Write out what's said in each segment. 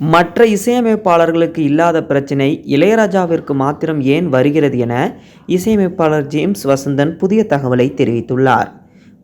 மற்ற இசையமைப்பாளர்களுக்கு இல்லாத பிரச்சினை இளையராஜாவிற்கு மாத்திரம் ஏன் வருகிறது என இசையமைப்பாளர் ஜேம்ஸ் வசந்தன் புதிய தகவலை தெரிவித்துள்ளார்.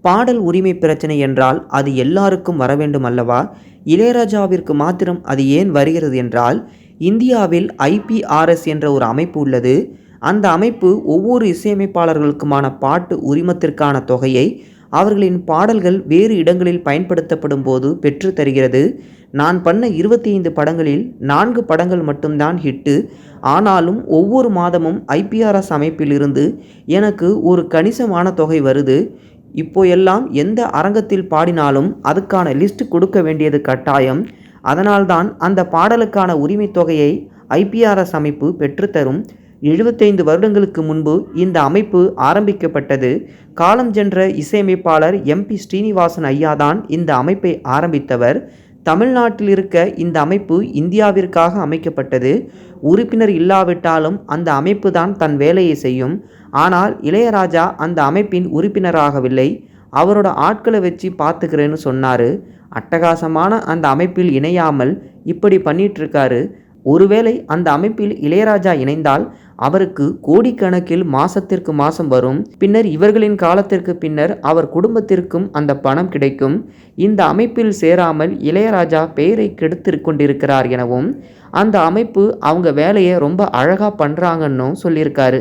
பாடல் உரிமை பிரச்சனை என்றால் அது எல்லாருக்கும் வர வேண்டும் அல்லவா? இளையராஜாவிற்கு மாத்திரம் அது ஏன் வருகிறது என்றால் இந்தியாவில் ஐபிஆர்எஸ் என்ற ஒரு அமைப்பு உள்ளது. அந்த அமைப்பு ஒவ்வொரு இசையமைப்பாளர்களுக்குமான பாட்டு உரிமத்திற்கான தொகையை அவர்களின் பாடல்கள் வேறு இடங்களில் பயன்படுத்தப்படும் போது பெற்று தருகிறது நான் பண்ண இருபத்தி ஐந்து படங்களில் நான்கு படங்கள் மட்டும்தான் ஹிட்டு. ஆனாலும் ஒவ்வொரு மாதமும் ஐபிஆர்எஸ் அமைப்பிலிருந்து எனக்கு ஒரு கணிசமான தொகை வருது. இப்போ எல்லாம் எந்த அரங்கத்தில் பாடினாலும் அதுக்கான லிஸ்ட் கொடுக்க வேண்டியது கட்டாயம். அதனால்தான் அந்த பாடலுக்கான உரிமைத் தொகையை ஐபிஆர்எஸ் அமைப்பு பெற்றுத்தரும் எழுபத்தைந்து வருடங்களுக்கு முன்பு இந்த அமைப்பு ஆரம்பிக்கப்பட்டது. காலம் சென்ற இசையமைப்பாளர் எம்பி ஸ்ரீனிவாசன் ஐயாதான் இந்த அமைப்பை ஆரம்பித்தவர். தமிழ்நாட்டில் இருக்க இந்த அமைப்பு இந்தியாவிற்காக அமைக்கப்பட்டது. உறுப்பினர் இல்லாவிட்டாலும் அந்த அமைப்பு தான் தன் வேலையை செய்யும். ஆனால் இளையராஜா அந்த அமைப்பின் உறுப்பினராகவில்லை. அவரோட ஆட்களை வச்சு பார்த்துக்கிறேன்னு சொன்னார். அட்டகாசமான அந்த அமைப்பில் இணையாமல் இப்படி பண்ணிட்டு இருக்காரு ஒருவேளை அந்த அமைப்பில் இளையராஜா இணைந்தால் அவருக்கு கோடிக்கணக்கில் மாசத்திற்கு மாசம் வரும். பின்னர் இவர்களின் காலத்திற்கு பின்னர் அவர் குடும்பத்திற்கும் அந்த பணம் கிடைக்கும். இந்த அமைப்பில் சேராமல் இளையராஜா பெயரை கெடுத்து கொண்டிருக்கிறார் எனவும் அந்த அமைப்பு அவங்க வேலையை ரொம்ப அழகாக பண்ணுறாங்கன்னும் சொல்லியிருக்காரு.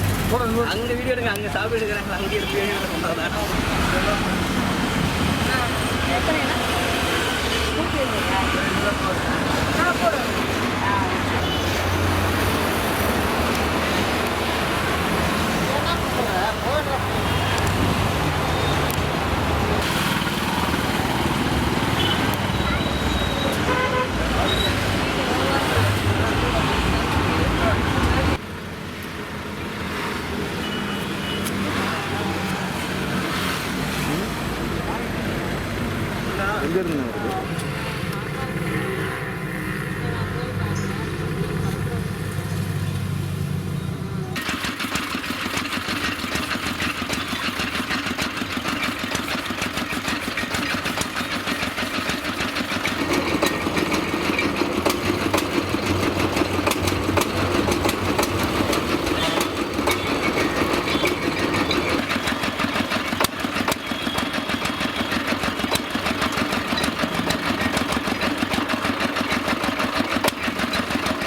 அங்க வீடியோ எடுங்க அங்கே சாப்பிட்டு எடுக்கிறாங்க அங்கே எடுத்து வீடியோ Bildirmiyordu.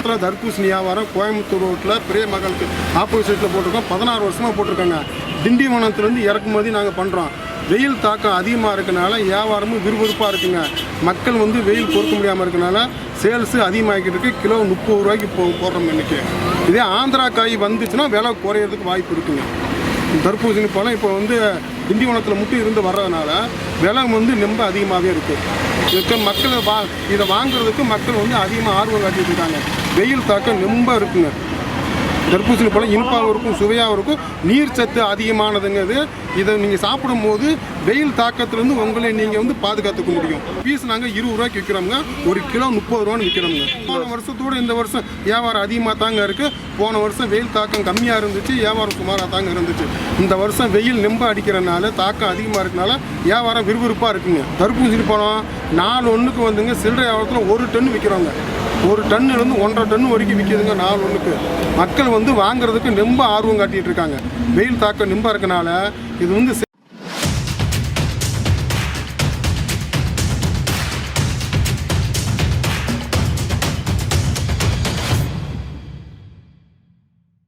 எங்கேருந்து தர்பூசணி வியாபாரம் கோயம்புத்தூர் ரோட்டில் பெரிய மகளுக்கு ஆப்போசிட்டில் போட்டிருக்கோம். பதினாறு வருஷமாக போட்டிருக்காங்க. திண்டிவனத்துலேருந்து இறக்குமதி நாங்கள் பண்ணுறோம் வெயில் தாக்கம் அதிகமாக இருக்கனால வியாபாரமும் விறுவிறுப்பாக இருக்குங்க. மக்கள் வந்து வெயில் பொறுக்க முடியாமல் இருக்கனால சேல்ஸு அதிகமாகிட்டு இருக்கு. கிலோ முப்பது ரூபாய்க்கு போ போடுறோம் இன்னைக்கு. இதே ஆந்திரா காய் வந்துச்சுன்னா விலை குறையிறதுக்கு வாய்ப்பு இருக்குங்க. தர்பூசணி பழம் இப்போ வந்து திண்டிவனத்தில் மட்டும் இருந்து வர்றதுனால விலை வந்து ரொம்ப அதிகமாகவே இருக்குது இதுக்கு மக்கள் வா இதை வாங்குறதுக்கு மக்கள் வந்து அதிகமாக ஆர்வம் காட்டிட்டு இருக்காங்க. வெயில் தாக்கம் ரொம்ப இருக்குங்க. தர்பூசணி பழம் இனிப்பாகவும் இருக்கும் சுவையாகவும் இருக்கும். நீர் சத்து அதிகமானதுங்கிறது இதை நீங்கள் சாப்பிடும்போது வெயில் தாக்கத்துலேருந்து உங்களை நீங்கள் வந்து பாதுகாத்துக்க முடியும். பீஸ் நாங்கள் இருபது ரூபாய்க்கு விற்கிறோங்க ஒரு கிலோ முப்பது ரூபான்னு விற்கிறோங்க போன வருஷத்தோட இந்த வருஷம் வியாபாரம் அதிகமாக தாங்க இருக்குது போன வருஷம் வெயில் தாக்கம் கம்மியாக இருந்துச்சு. வியாபாரம் சுமாராக தாங்க இருந்துச்சு. இந்த வருஷம் வெயில் நெம்ப அடிக்கிறனால தாக்கம் அதிகமாக இருக்கனால வியாபாரம் விறுவிறுப்பாக இருக்குங்க. தர்பூசணி பழம் நாலு ஒன்றுக்கு வந்துங்க சில்லறை வியாபாரத்தில் ஒரு டன் விற்கிறோங்க ஒரு டன்னுலேருந்து ஒன்றரை டன் வரைக்கும் விற்கிதுங்க நாலு ஒன்றுக்கு மக்கள் வந்து வாங்குறதுக்கு ரொம்ப ஆர்வம் காட்டிட்டு இருக்காங்க. வெயில் தாக்கம் நெம்பாக இருக்கனால இது வந்து